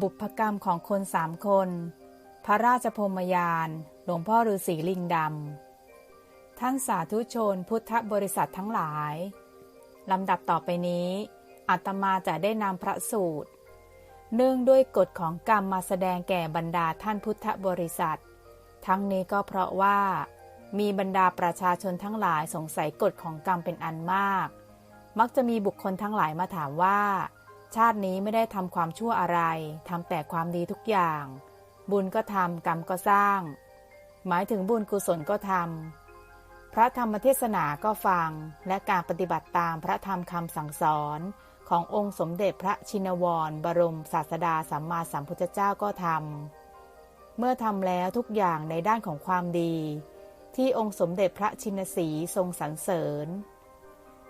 บุพกรรมของคนสามคน พระราชพรมยาน หลวงพ่อฤาษีลิงดำ ท่านสาธุชนพุทธบริษัททั้งหลาย ลำดับต่อไปนี้อาตมาจะได้นำพระสูตร เนื่องด้วยกฎของกรรมมาแสดงแก่บรรดาท่านพุทธบริษัท ทั้งนี้ก็เพราะว่า มีบรรดาประชาชนทั้งหลายสงสัยกฎของกรรมเป็นอันมาก มักจะมีบุคคลทั้งหลายมาถามว่า ชาตินี้ไม่ได้ทำความชั่วอะไรทำแต่ความดีทุกอย่าง บุญก็ทำกรรมก็สร้าง หมายถึงบุญกุศลก็ทำพระธรรมเทศนาก็ฟัง และการปฏิบัติตามพระธรรมคำสั่งสอนขององค์สมเด็จพระชินวร บรมศาสดาสัมมาสัมพุทธเจ้าก็ทำเมื่อทำแล้วทุกอย่างในด้านของความดี ที่องค์สมเด็จพระชินสีทรงสรรเสริญ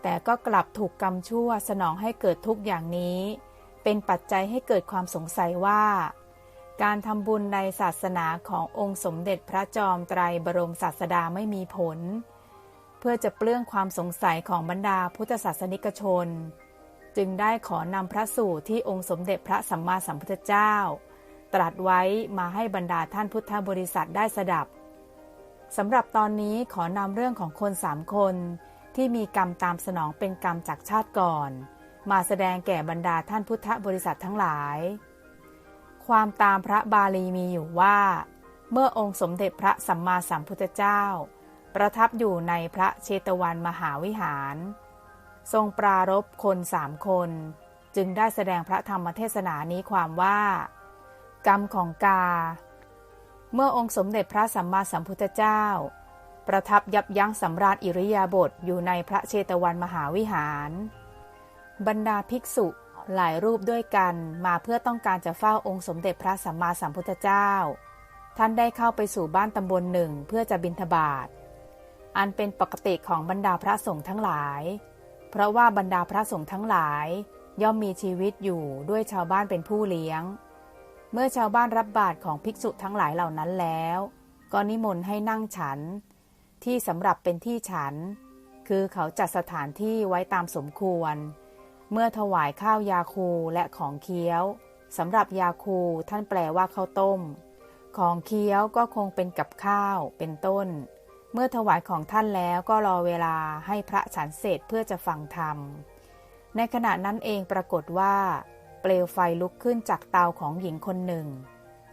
แต่ก็กลับถูกกรรมชั่วสนองให้เกิดทุกอย่างนี้ เป็นปัจจัยให้เกิดความสงสัยว่า การทำบุญในศาสนาขององค์สมเด็จพระจอมไตรบรมศาสดาไม่มีผล เพื่อจะเปลื้องความสงสัยของบรรดาพุทธศาสนิกชน จึงได้ขอนำพระสูตรที่องค์สมเด็จพระสัมมาสัมพุทธเจ้า ตรัสไว้มาให้บรรดาท่านพุทธบริษัทได้สดับสำหรับตอนนี้ขอนำเรื่องของคนสามคน ที่มีกรรมตามสนองเป็นกรรมจากชาติก่อน มาแสดงแก่บรรดาท่านพุทธบริษัททั้งหลาย ความตามพระบาลีมีอยู่ว่า เมื่อองค์สมเด็จพระสัมมาสัมพุทธเจ้า ประทับอยู่ในพระเชตวันมหาวิหาร ทรงปรารบคนสามคน จึงได้แสดงพระธรรมเทศนานี้ความว่า กรรมของกา เมื่อองค์สมเด็จพระสัมมาสัมพุทธเจ้า ประทับยับยั้งสำราญอิริยาบถอยู่ในพระเชตวันมหาวิหาร บรรดาภิกษุหลายรูปด้วยกันมาเพื่อต้องการจะเฝ้าองค์สมเด็จพระสัมมาสัมพุทธเจ้า ท่านได้เข้าไปสู่บ้านตำบลหนึ่งเพื่อจะบิณฑบาต อันเป็นปกติของบรรดาพระสงฆ์ทั้งหลาย เพราะว่าบรรดาพระสงฆ์ทั้งหลายย่อมมีชีวิตอยู่ด้วยชาวบ้านเป็นผู้เลี้ยง เมื่อชาวบ้านรับบาตรของภิกษุทั้งหลายเหล่านั้นแล้ว ก็นิมนต์ให้นั่งฉัน ที่สำหรับเป็นที่ฉัน คือเขาจัดสถานที่ไว้ตามสมควร เมื่อถวายข้าวยาคูและของเคี้ยวสำหรับยาคูท่านแปลว่าข้าวต้ม ของเคี้ยวก็คงเป็นกับข้าวเป็นต้น เมื่อถวายของท่านแล้วก็รอเวลาให้พระฉันเสร็จเพื่อจะฟังธรรม ในขณะนั้นเองปรากฏว่า เปลวไฟลุกขึ้นจากเตาของหญิงคนหนึ่ง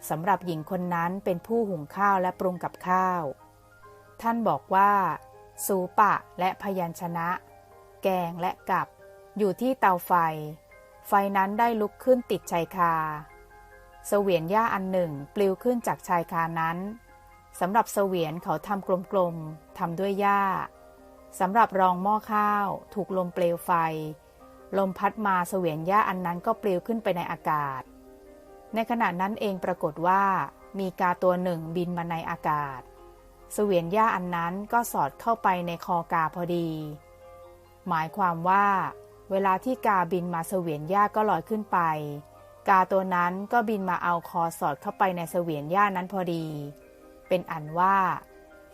สำหรับหญิงคนนั้นเป็นผู้หุงข้าวและปรุงกับข้าว ท่านบอกว่า สูปะและพยัญชนะ แกงและกับ อยู่ที่เตาไฟ ไฟนั้นได้ลุกขึ้นติดชายคา เสวียนหญ้าอันหนึ่งปลิวขึ้นจากชายคานั้นสำหรับเสวียนเขาทำกลมๆทำด้วยหญ้าสำหรับรองหม้อข้าว ถูกลมเปลวไฟ ลมพัดมาเสวียนหญ้าอันนั้นก็ปลิวขึ้นไปในอากาศ ในขณะนั้นเองปรากฏว่า มีกาตัวหนึ่งบินมาในอากาศ เสวียนหญ้าอันนั้นก็สอดเข้าไปในคอกาพอดี หมายความว่า เวลาที่กาบินมาเสวียนหญ้าก็ลอยขึ้นไป กาตัวนั้นก็บินมาเอาคอสอดเข้าไปในเสวียนหญ้านั้นพอดี เป็นอันว่า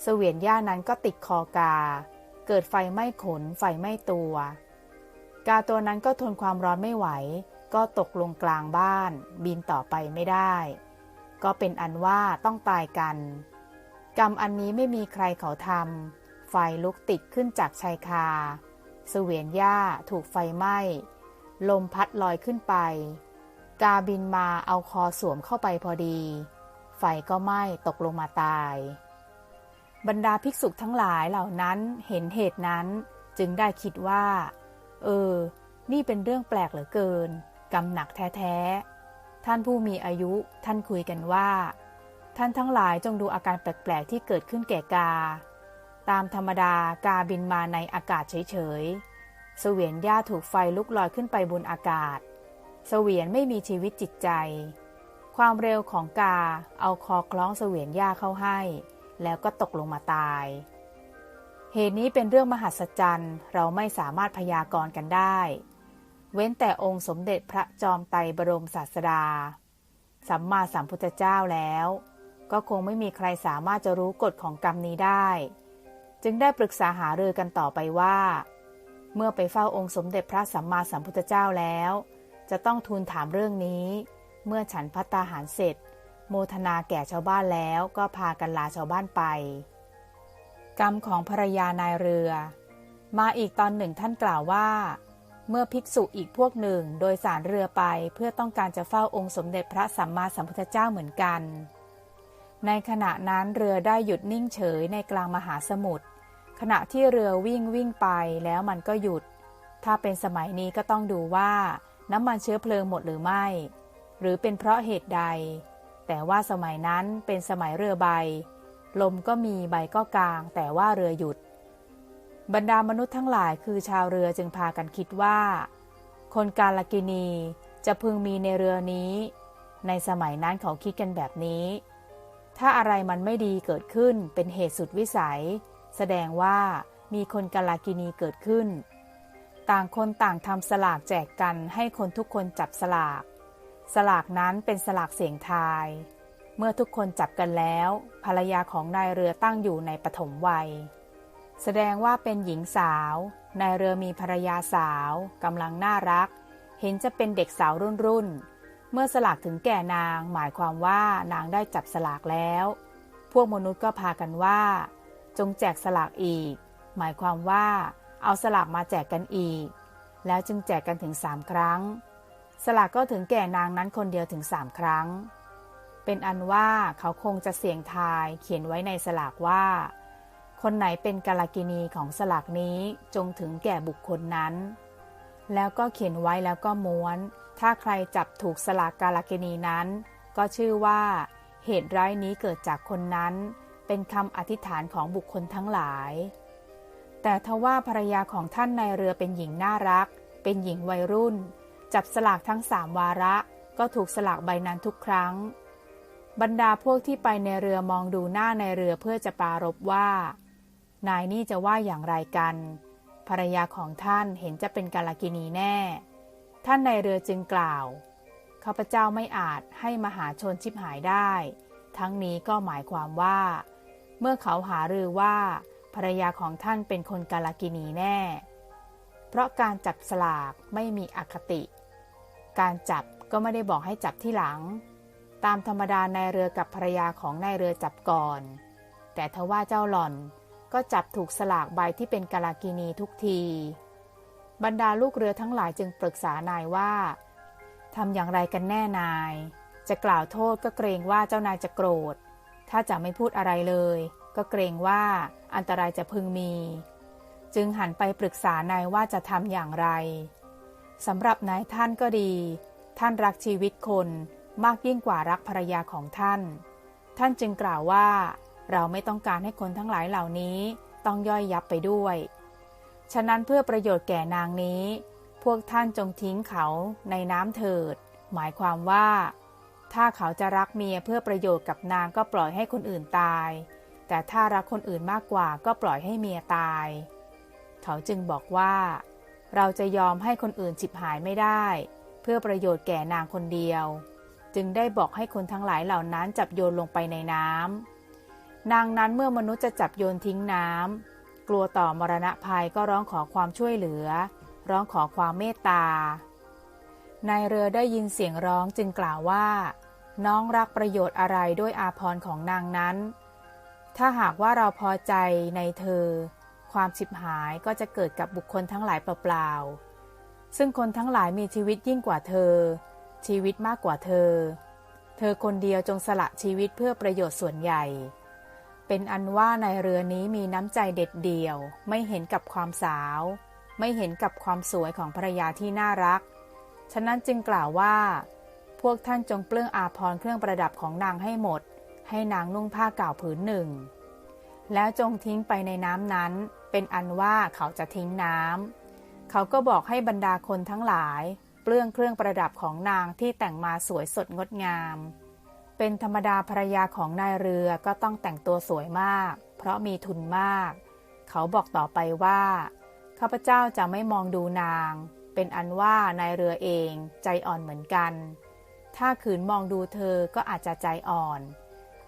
เสวียนหญ้านั้นก็ติดคอกา เกิดไฟไหม้ขนไฟไหม้ตัว กาตัวนั้นก็ทนความร้อนไม่ไหว ก็ตกลงกลางบ้าน บินต่อไปไม่ได้ ก็เป็นอันว่าต้องตายกัน กรรมอันนี้ไม่มีใครเขาทำไฟลุกติดขึ้นจากชายคา เสวียนหญ้าถูกไฟไหม้ ลมพัดลอยขึ้นไป กาบินมาเอาคอสวมเข้าไปพอดี ไฟก็ไหม้ตกลงมาตาย บรรดาภิกษุทั้งหลายเหล่านั้นเห็นเหตุนั้นจึงได้คิดว่า เออ นี่เป็นเรื่องแปลกเหลือเกิน กรรมหนักแท้ ๆ ท่านผู้มีอายุท่านคุยกันว่า ท่านทั้งหลายจงดูอาการแปลก ๆ ที่เกิดขึ้นแก่กา ตามธรรมดากาบินมาในอากาศเฉย ๆ เสวียนหญ้าถูกไฟลุกลอยขึ้นไปบนอากาศ เสวียนไม่มีชีวิตจิตใจ ความเร็วของกาเอาคอคล้องเสวียนหญ้าเข้าให้ แล้วก็ตกลงมาตาย เหตุนี้เป็นเรื่องมหัศจรรย์เราไม่สามารถพยากรณ์กันได้ เว้นแต่องค์สมเด็จพระจอมไตรบรมศาสดา สัมมาสัมพุทธเจ้าแล้ว ก็คงไม่มีใครสามารถจะรู้กฎของกรรมนี้ได้ จึงได้ปรึกษาหารือกันต่อไปว่า เมื่อไปเฝ้าองค์สมเด็จพระสัมมาสัมพุทธเจ้าแล้ว จะต้องทูลถามเรื่องนี้ เมื่อฉันพัตตาหารเสร็จ โมทนาแก่ชาวบ้านแล้วก็พากันลาชาวบ้านไป กรรมของภรรยานายเรือ มาอีกตอนหนึ่งท่านกล่าวว่า เมื่อภิกษุอีกพวกหนึ่งโดยสารเรือไปเพื่อต้องการจะเฝ้าองค์สมเด็จพระสัมมาสัมพุทธเจ้าเหมือนกัน ในขณะนั้นเรือได้หยุดนิ่งเฉยในกลางมหาสมุทรขณะที่เรือวิ่งวิ่งไปแล้วมันก็หยุด ถ้าเป็นสมัยนี้ก็ต้องดูว่า น้ำมันเชื้อเพลิงหมดหรือไม่ หรือเป็นเพราะเหตุใด แต่ว่าสมัยนั้นเป็นสมัยเรือใบ ลมก็มีใบก็กลาง แต่ว่าเรือหยุด บรรดามนุษย์ทั้งหลายคือชาวเรือจึงพากันคิดว่า คนกาลกินีจะพึงมีในเรือนี้ ในสมัยนั้นเขาคิดกันแบบนี้ ถ้าอะไรมันไม่ดีเกิดขึ้นเป็นเหตุสุดวิสัย แสดงว่ามีคนกาลากินีเกิดขึ้น ต่างคนต่างทำสลากแจกกันให้คนทุกคนจับสลาก สลากนั้นเป็นสลากเสียงทาย เมื่อทุกคนจับกันแล้ว ภรรยาของนายเรือตั้งอยู่ในปฐมวัย แสดงว่าเป็นหญิงสาว นายเรือมีภรรยาสาวกำลังน่ารัก เห็นจะเป็นเด็กสาวรุ่นรุ่น เมื่อสลากถึงแก่นางหมายความว่านางได้จับสลากแล้ว พวกมนุษย์ก็พากันว่า จงแจกสลากอีก หมายความว่า เอาสลากมาแจกกันอีก แล้วจึงแจกกันถึงสามครั้ง สลากก็ถึงแก่นางนั้นคนเดียวถึงสามครั้ง เป็นอันว่าเขาคงจะเสี่ยงทายเขียนไว้ในสลากว่า คนไหนเป็นกาลกินีของสลากนี้จงถึงแก่บุคคลนั้น แล้วก็เขียนไว้แล้วก็ม้วน ถ้าใครจับถูกสลากกาลกินีนั้น ก็ชื่อว่า เหตุร้ายนี้เกิดจากคนนั้น เป็นคำอธิษฐานของบุคคลทั้งหลาย แต่ทว่าภรรยาของท่านในเรือเป็นหญิงน่ารัก เป็นหญิงวัยรุ่น จับสลากทั้งสามวาระ ก็ถูกสลากใบนั้นทุกครั้ง บรรดาพวกที่ไปในเรือมองดูหน้าในเรือเพื่อจะปารบว่า นายนี่จะว่าอย่างไรกัน ภรรยาของท่านเห็นจะเป็นกาลกินีแน่ ท่านในเรือจึงกล่าวข้าพเจ้าไม่อาจให้มหาชนชิบหายได้ ทั้งนี้ก็หมายความว่า เมื่อเขาหารือว่าภรรยาของท่านเป็นคนกาลกินีแน่ เพราะการจับสลากไม่มีอคติ การจับก็ไม่ได้บอกให้จับที่หลัง ตามธรรมดานายเรือกับภรรยาของนายเรือจับก่อน แต่ทว่าเจ้าหล่อนก็จับถูกสลากใบที่เป็นกาลากินีทุกที บรรดาลูกเรือทั้งหลายจึงปรึกษานายว่าทำอย่างไรกันแน่นาย จะกล่าวโทษก็เกรงว่าเจ้านายจะโกรธ ถ้าจะไม่พูดอะไรเลย ก็เกรงว่าอันตรายจะพึงมี จึงหันไปปรึกษานายว่าจะทำอย่างไรสำหรับนายท่านก็ดี ท่านรักชีวิตคนมากยิ่งกว่ารักภรรยาของท่าน ท่านจึงกล่าวว่า เราไม่ต้องการให้คนทั้งหลายเหล่านี้ต้องย่อยยับไปด้วย ฉะนั้นเพื่อประโยชน์แก่นางนี้ พวกท่านจงทิ้งเขาในน้ำเถิด หมายความว่า ถ้าเขาจะรักเมียเพื่อประโยชน์กับนางก็ปล่อยให้คนอื่นตาย แต่ถ้ารักคนอื่นมากกว่าก็ปล่อยให้เมียตาย เขาจึงบอกว่า เราจะยอมให้คนอื่นฉิบหายไม่ได้ เพื่อประโยชน์แก่นางคนเดียว จึงได้บอกให้คนทั้งหลายเหล่านั้นจับโยนลงไปในน้ำนางนั้นเมื่อมนุษย์จะจับโยนทิ้งน้ำ กลัวต่อมรณะภัยก็ร้องขอความช่วยเหลือ ร้องขอความเมตตานายเรือได้ยินเสียงร้องจึงกล่าวว่า น้องรักประโยชน์อะไรด้วยอาพรของนางนั้น ถ้าหากว่าเราพอใจในเธอ ความฉิบหายก็จะเกิดกับบุคคลทั้งหลายเปล่าๆซึ่งคนทั้งหลายมีชีวิตยิ่งกว่าเธอ ชีวิตมากกว่าเธอ เธอคนเดียวจงสละชีวิตเพื่อประโยชน์ส่วนใหญ่ เป็นอันว่าในเรือนี้มีน้ำใจเด็ดเดี่ยว ไม่เห็นกับความสาว ไม่เห็นกับความสวยของภรรยาที่น่ารัก ฉะนั้นจึงกล่าวว่า พวกท่านจงเปลื้องอาภรณ์เครื่องประดับของนางให้หมด ให้นางนุ่งผ้าเก่าผืนหนึ่ง แล้วจงทิ้งไปในน้ำนั้น เป็นอันว่าเขาจะทิ้งน้ำเขาก็บอกให้บรรดาคนทั้งหลาย เปลื้องเครื่องประดับของนางที่แต่งมาสวยสดงดงาม เป็นธรรมดาภรรยาของนายเรือก็ต้องแต่งตัวสวยมาก เพราะมีทุนมาก เขาบอกต่อไปว่าข้าพเจ้าจะไม่มองดูนาง เป็นอันว่านายเรือเองใจอ่อนเหมือนกัน ถ้าขืนมองดูเธอก็อาจจะใจอ่อน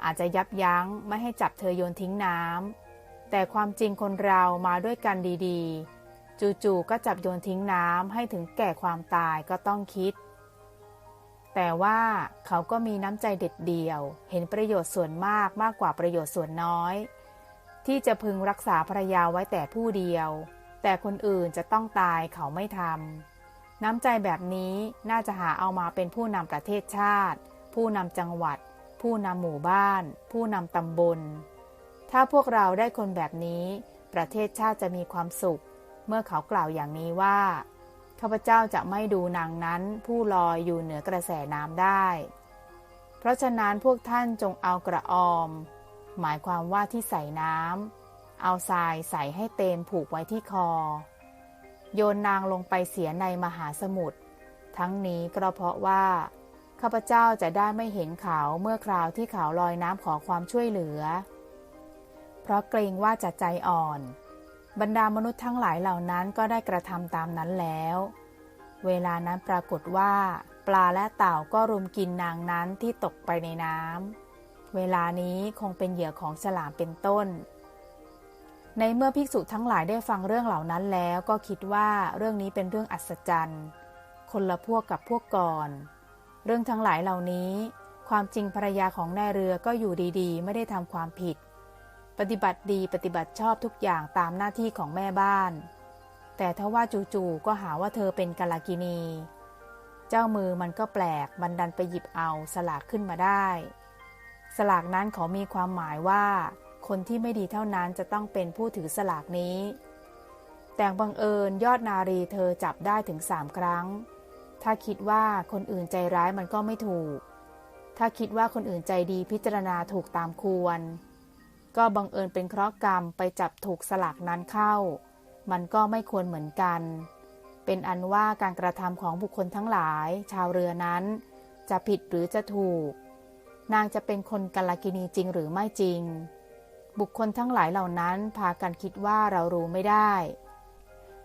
อาจจะยับยั้งไม่ให้จับเธอโยนทิ้งน้ำแต่ความจริงคนเรามาด้วยกันดีๆ จู่ๆก็จับโยนทิ้งน้ำให้ถึงแก่ความตายก็ต้องคิด แต่ว่าเขาก็มีน้ำใจเด็ดเดี่ยว เห็นประโยชน์ส่วนมากมากกว่าประโยชน์ส่วนน้อย ที่จะพึงรักษาภรรยาไว้แต่ผู้เดียว แต่คนอื่นจะต้องตายเขาไม่ทำน้ำใจแบบนี้น่าจะหาเอามาเป็นผู้นำประเทศชาติ ผู้นำจังหวัด ผู้นำหมู่บ้าน ผู้นำตำบล ถ้าพวกเราได้คนแบบนี้ ประเทศชาติจะมีความสุข เมื่อเขากล่าวอย่างนี้ว่า ข้าพเจ้าจะไม่ดูนางนั้นผู้ลอยอยู่เหนือกระแสน้ำได้ เพราะฉะนั้นพวกท่านจงเอากระออม หมายความว่าที่ใส่น้ำเอาทรายใส่ให้เต็มผูกไว้ที่คอ โยนนางลงไปเสียในมหาสมุทรทั้งนี้ก็เพราะว่า ข้าพเจ้าจะได้ไม่เห็นเขาเมื่อคราวที่เขาลอยน้ำขอความช่วยเหลือ เพราะเกรงว่าจะใจอ่อน บรรดามนุษย์ทั้งหลายเหล่านั้นก็ได้กระทำตามนั้นแล้ว เวลานั้นปรากฏว่า ปลาและเต่าก็รุมกินนางนั้นที่ตกไปในน้ำเวลานี้คงเป็นเหยื่อของฉลามเป็นต้น ในเมื่อภิกษุทั้งหลายได้ฟังเรื่องเหล่านั้นแล้วก็คิดว่าเรื่องนี้เป็นเรื่องอัศจรรย์ คนละพวกกับพวกก่อน เรื่องทั้งหลายเหล่านี้ ความจริงภรรยาของนายเรือก็อยู่ดีๆ ไม่ได้ทำความผิด ปฏิบัติดีปฏิบัติชอบทุกอย่างตามหน้าที่ของแม่บ้าน แต่ถ้าว่าจู่ๆก็หาว่าเธอเป็นกาลากินี เจ้ามือมันก็แปลกบันดันไปหยิบเอาสลากขึ้นมาได้ สลากนั้นเขอมีความหมายว่า คนที่ไม่ดีเท่านั้นจะต้องเป็นผู้ถือสลากนี้ แต่บังเอิญยอดนารีเธอจับได้ถึงสามครั้ง ถ้าคิดว่าคนอื่นใจร้ายมันก็ไม่ถูก ถ้าคิดว่าคนอื่นใจดีพิจารณาถูกตามควร ก็บังเอิญเป็นเคราะห์กรรมไปจับถูกสลากนั้นเข้า มันก็ไม่ควรเหมือนกัน เป็นอันว่าการกระทำของบุคคลทั้งหลาย ชาวเรือนั้น จะผิดหรือจะถูก นางจะเป็นคนกัลกินีจริงหรือไม่จริง บุคคลทั้งหลายเหล่านั้นพากันคิดว่าเรารู้ไม่ได้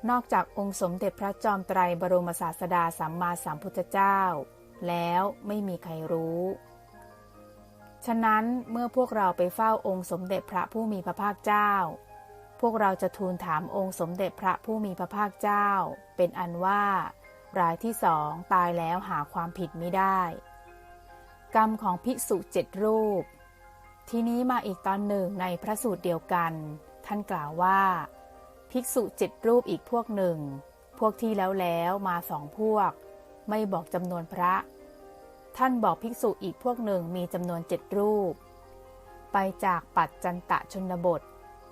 นอกจากองค์สมเด็จพระจอมไตรบรมศาสดาสัมมาสัมพุทธเจ้า แล้วไม่มีใครรู้ ฉะนั้นเมื่อพวกเราไปเฝ้าองค์สมเด็จพระผู้มีพระภาคเจ้า พวกเราจะทูลถามองค์สมเด็จพระผู้มีพระภาคเจ้า เป็นอันว่า รายที่สองตายแล้วหาความผิดไม่ได้ กรรมของภิกษุเจ็ดรูป ทีนี้มาอีกตอนหนึ่งในพระสูตรเดียวกัน ท่านกล่าวว่า ภิกษุเจ็ดรูปอีกพวกหนึ่ง พวกที่แล้วแล้วมาสองพวก ไม่บอกจำนวนพระ ท่านบอกภิกษุอีกพวกหนึ่งมีจำนวนเจ็ดรูป ไปจากปัจจันตะชนบท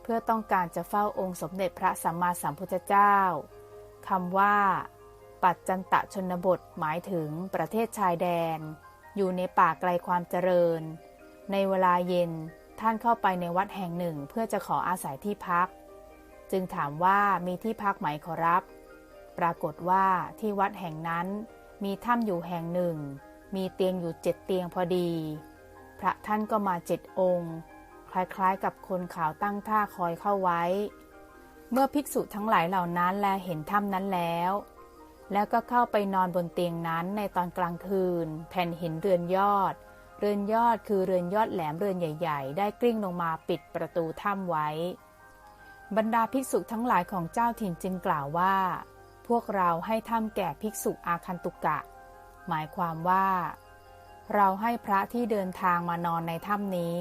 เพื่อต้องการจะเฝ้าองค์สมเด็จพระสัมมาสัมพุทธเจ้าคำว่า ปัจจันตะชนบทหมายถึงประเทศชายแดน อยู่ในป่าไกลความเจริญ ในเวลาเย็นท่านเข้าไปในวัดแห่งหนึ่งเพื่อจะขออาศัยที่พัก จึงถามว่ามีที่พักไหมขอรับ ปรากฏว่าที่วัดแห่งนั้นมีถ้ำอยู่แห่งหนึ่ง มีเตียงอยู่เจ็ดเตียงพอดี พระท่านก็มาเจ็ดองค์ คล้ายๆกับคนขาวตั้งท่าคอยเข้าไว้ เมื่อภิกษุทั้งหลายเหล่านั้นแลเห็นถ้ำนั้นแล้ว แล้วก็เข้าไปนอนบนเตียงนั้นในตอนกลางคืน แผ่นหินเรือนยอด เรือนยอดคือเรือนยอดแหลมเรือนใหญ่ ๆ ได้กลิ้งลงมาปิดประตูถ้ำไว้ บรรดาภิกษุทั้งหลายของเจ้าถิ่นจึงกล่าวว่า พวกเราให้ถ้ำแก่ภิกษุอาคันตุกะ หมายความว่า เราให้พระที่เดินทางมานอนในถ้ำนี้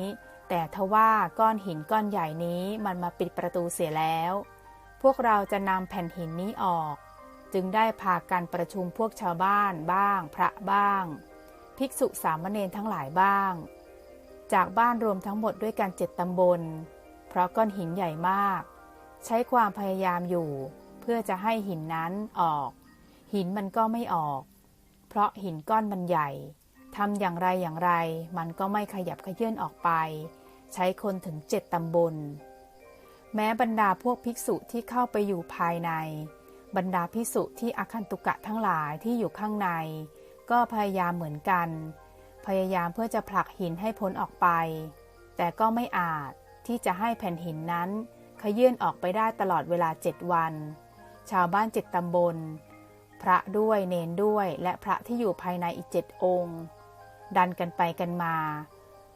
แต่ทว่าก้อนหินก้อนใหญ่นี้มันมาปิดประตูเสียแล้ว พวกเราจะนำแผ่นหินนี้ออก จึงได้พากันประชุมพวกชาวบ้านบ้าง พระบ้าง ภิกษุสามเณรทั้งหลายบ้าง จากบ้านรวมทั้งหมดด้วยกันเจ็ดตำบล เพราะก้อนหินใหญ่มาก ใช้ความพยายามอยู่ เพื่อจะให้หินนั้นออก หินมันก็ไม่ออก เพราะหินก้อนมันใหญ่ทำอย่างไรอย่างไร มันก็ไม่ขยับขยื่นออกไป ใช้คนถึงเจ็ดตำบล แม้บรรดาพวกภิกษุที่เข้าไปอยู่ภายใน บรรดาภิกษุที่อาคันตุกะทั้งหลายที่อยู่ข้างใน ก็พยายามเหมือนกัน พยายามเพื่อจะผลักหินให้พ้นออกไป แต่ก็ไม่อาจที่จะให้แผ่นหินนั้น ขยื่นออกไปได้ตลอดเวลาเจ็ดวัน ชาวบ้านเจ็ดตำบล พระด้วยเนนด้วยและพระที่อยู่ภายในอีกเจ็ดองค์ ดันกันไปกันมา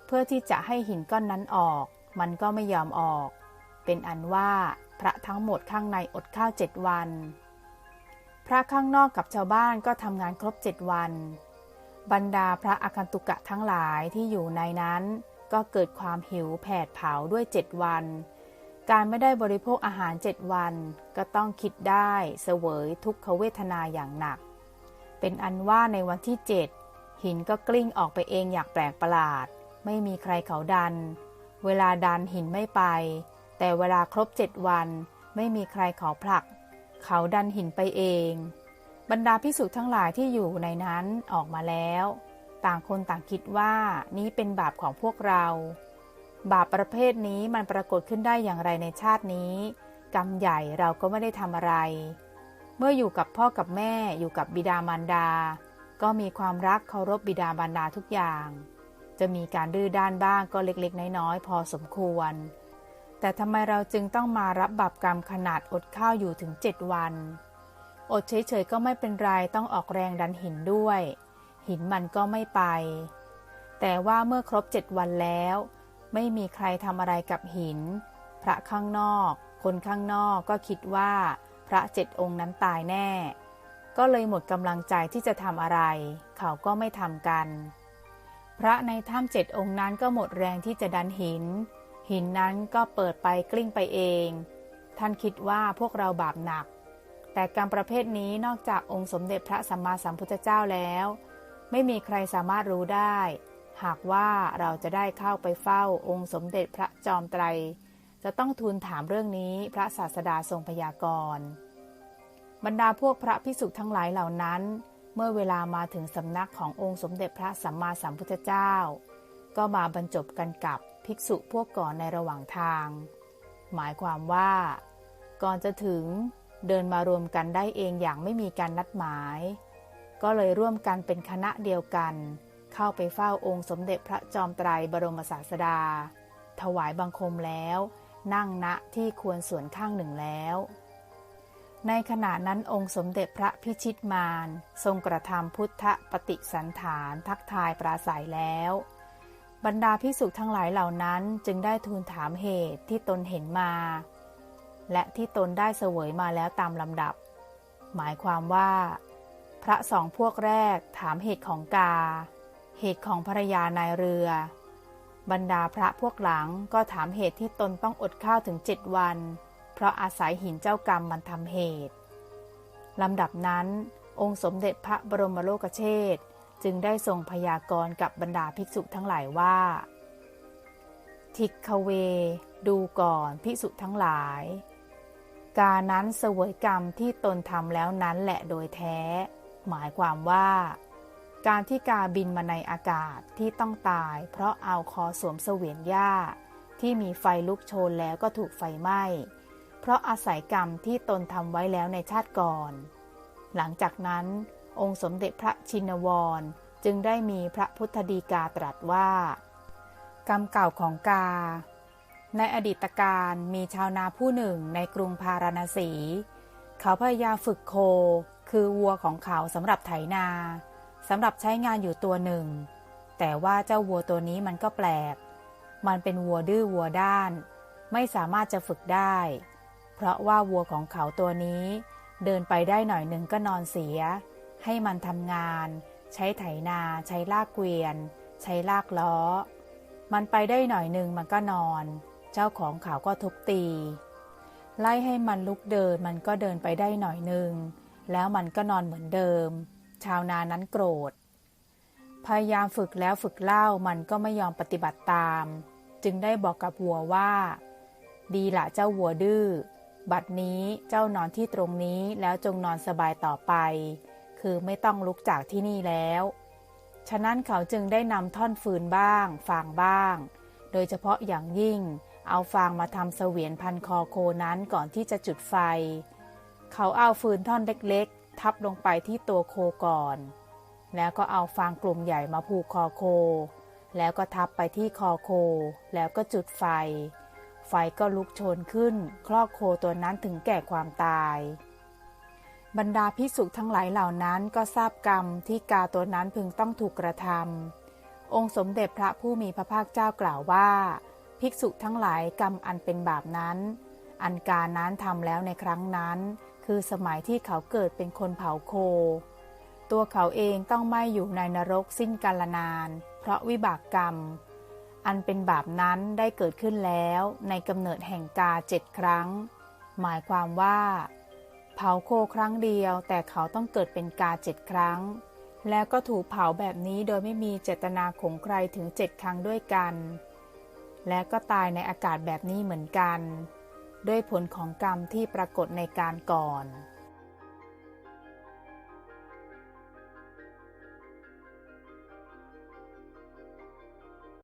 เพื่อที่จะให้หินก้อนนั้นออก มันก็ไม่ยอมออก เป็นอันว่าพระทั้งหมดข้างในอดข้าวเจ็ดวัน พระข้างนอกกับชาวบ้านก็ทำงานครบเจ็ดวัน บรรดาพระอาคันตุกะทั้งหลายที่อยู่ในนั้น ก็เกิดความหิวแผดเผาด้วยเจ็ดวัน การไม่ได้บริโภคอาหารเจ็ดวัน ก็ต้องคิดได้เสวยทุกขเวทนาอย่างหนัก เป็นอันว่าในวันที่เจ็ดหินก็กลิ้งออกไปเองอย่างแปลกประหลาด ไม่มีใครเขาดัน เวลาดันหินไม่ไป แต่เวลาครบเจ็ดวัน ไม่มีใครเขาผลัก เขาดันหินไปเอง บรรดาพิสุทั้งหลายที่อยู่ในนั้นออกมาแล้ว ต่างคนต่างคิดว่านี้เป็นบาปของพวกเรา บาปประเภทนี้มันปรากฏขึ้นได้อย่างไรในชาตินี้ กรรมใหญ่เราก็ไม่ได้ทำอะไร เมื่ออยู่กับพ่อกับแม่อยู่กับบิดามารดา ก็มีความรักเคารพบิดามารดาทุกอย่าง จะมีการดื้อด้านบ้างก็เล็กๆ น้อยๆ พอสมควร แต่ทำไมเราจึงต้องมารับบาปกรรมขนาดอดข้าวอยู่ถึงเจ็ดวัน อดเฉยๆก็ไม่เป็นไรต้องออกแรงดันหินด้วย หินมันก็ไม่ไป แต่ว่าเมื่อครบเจ็ดวันแล้ว ไม่มีใครทำอะไรกับหิน พระข้างนอก คนข้างนอกก็คิดว่า พระเจ็ดองค์นั้นตายแน่ ก็เลยหมดกำลังใจที่จะทำอะไร เขาก็ไม่ทำกัน พระในถ้ำเจ็ดองค์นั้นก็หมดแรงที่จะดันหิน หินนั้นก็เปิดไปกลิ้งไปเอง ท่านคิดว่าพวกเราบาปหนัก แต่กรรประเภทนี้นอกจากองค์สมเด็จพระสัมมาสัมพุทธเจ้าแล้ว ไม่มีใครสามารถรู้ได้ หากว่าเราจะได้เข้าไปเฝ้าองค์สมเด็จพระจอมไตร จะต้องทูลถามเรื่องนี้พระศาสดาทรงพยากรณ์ บรรดาพวกพระพิสุทั้งหลายเหล่านั้น เมื่อเวลามาถึงสำนักขององค์สมเด็จพระสัมมาสัมพุทธเจ้า ก็มาบรรจบกันกับภิกษุพวกก่อนในระหว่างทาง หมายความว่า ก่อนจะถึงเดินมารวมกันได้เองอย่างไม่มีการนัดหมาย ก็เลยร่วมกันเป็นคณะเดียวกัน เข้าไปเฝ้าองค์สมเด็จพระจอมไตรบรมศาสดา ถวายบังคมแล้ว นั่งณที่ควรส่วนข้างหนึ่งแล้ว ในขณะนั้นองค์สมเด็จพระพิชิตมารทรงกระทำพุทธปฏิสันฐานทักทายปราศัยแล้ว บรรดาพิสุทั้งหลายเหล่านั้นจึงได้ทูลถามเหตุที่ตนเห็นมา และที่ตนได้เสวยมาแล้วตามลำดับ หมายความว่า พระสองพวกแรกถามเหตุของกา เหตุของภรรยานายเรือ บรรดาพระพวกหลังก็ถามเหตุที่ตนต้องอดข้าวถึงเจ็ดวัน เพราะอาศัยหินเจ้ากรรมมันทำเหตุลำดับนั้นองค์สมเด็จพระบรมโลกเชษจึงได้ทรงพยากรณ์กับบรรดาภิกษุทั้งหลายว่า ทิกขเว ดูก่อนภิกษุทั้งหลาย กานั้นเสวยกรรมที่ตนทำแล้วนั้นแหละโดยแท้ หมายความว่า การที่กาบินมาในอากาศที่ต้องตาย เพราะเอาคอสวมเสวียนหญ้า ที่มีไฟลุกโชนแล้วก็ถูกไฟไหม้ เพราะอาศัยกรรมที่ตนทำไว้แล้วในชาติก่อน หลังจากนั้นองค์สมเด็จพระชินวรจึงได้มีพระพุทธดีกาตรัสว่า กรรมเก่าของกา ในอดีตการมีชาวนาผู้หนึ่งในกรุงพาราณสี เขาพยายามฝึกโค คือวัวของเขาสำหรับไถนา สำหรับใช้งานอยู่ตัวหนึ่ง แต่ว่าเจ้าวัวตัวนี้มันก็แปลก มันเป็นวัวดื้อวัวด้าน ไม่สามารถจะฝึกได้ เพราะว่าวัวของเขาตัวนี้ เดินไปได้หน่อยหนึ่งก็นอนเสีย ให้มันทำงาน ใช้ไถนา ใช้ลากเกวียน ใช้ลากล้อ มันไปได้หน่อยหนึ่งมันก็นอน เจ้าของเขาก็ทุบตี ไล่ให้มันลุกเดินมันก็เดินไปได้หน่อยหนึ่งแล้วมันก็นอนเหมือนเดิม ชาวนานั้นโกรธ พยายามฝึกแล้วฝึกเล่ามันก็ไม่ยอมปฏิบัติตาม จึงได้บอกกับวัวว่า ดีละเจ้าวัวดื้อ บัดนี้เจ้านอนที่ตรงนี้แล้วจงนอนสบายต่อไป คือไม่ต้องลุกจากที่นี่แล้ว ฉะนั้นเขาจึงได้นำท่อนฟืนบ้าง ฟางบ้าง โดยเฉพาะอย่างยิ่งเอาฟางมาทำเสวียนพันคอโคนั้นก่อนที่จะจุดไฟ เขาเอาฟืนท่อนเล็ก ทับลงไปที่ตัวโคก่อน แล้วก็เอาฟางกลุ่มใหญ่มาผูกคอโค แล้วก็ทับไปที่คอโค แล้วก็จุดไฟ ไฟก็ลุกโชนขึ้น คลอกโคตัวนั้นถึงแก่ความตาย บรรดาพิสุทั้งหลายเหล่านั้นก็ทราบกรรมที่กาตัวนั้นพึงต้องถูกกระทำองค์สมเด็จพระผู้มีพระภาคเจ้ากล่าวว่า ภิกษุทั้งหลายกรรมอันเป็นบาปนั้น อันการนั้นทำแล้วในครั้งนั้น คือสมัยที่เขาเกิดเป็นคนเผาโค ตัวเขาเองต้องไม่อยู่ในนรกสิ้นกาลนาน เพราะวิบากกรรม อันเป็นบาปนั้นได้เกิดขึ้นแล้วในกำเนิดแห่งกาเจ็ดครั้ง หมายความว่า เผาโคครั้งเดียว แต่เขาต้องเกิดเป็นกาเจ็ดครั้ง แล้วก็ถูกเผาแบบนี้โดยไม่มีเจตนาของใครถึงเจ็ดครั้งด้วยกัน และก็ตายในอากาศแบบนี้เหมือนกัน ด้วยผลของกรรมที่ปรากฏในการก่อน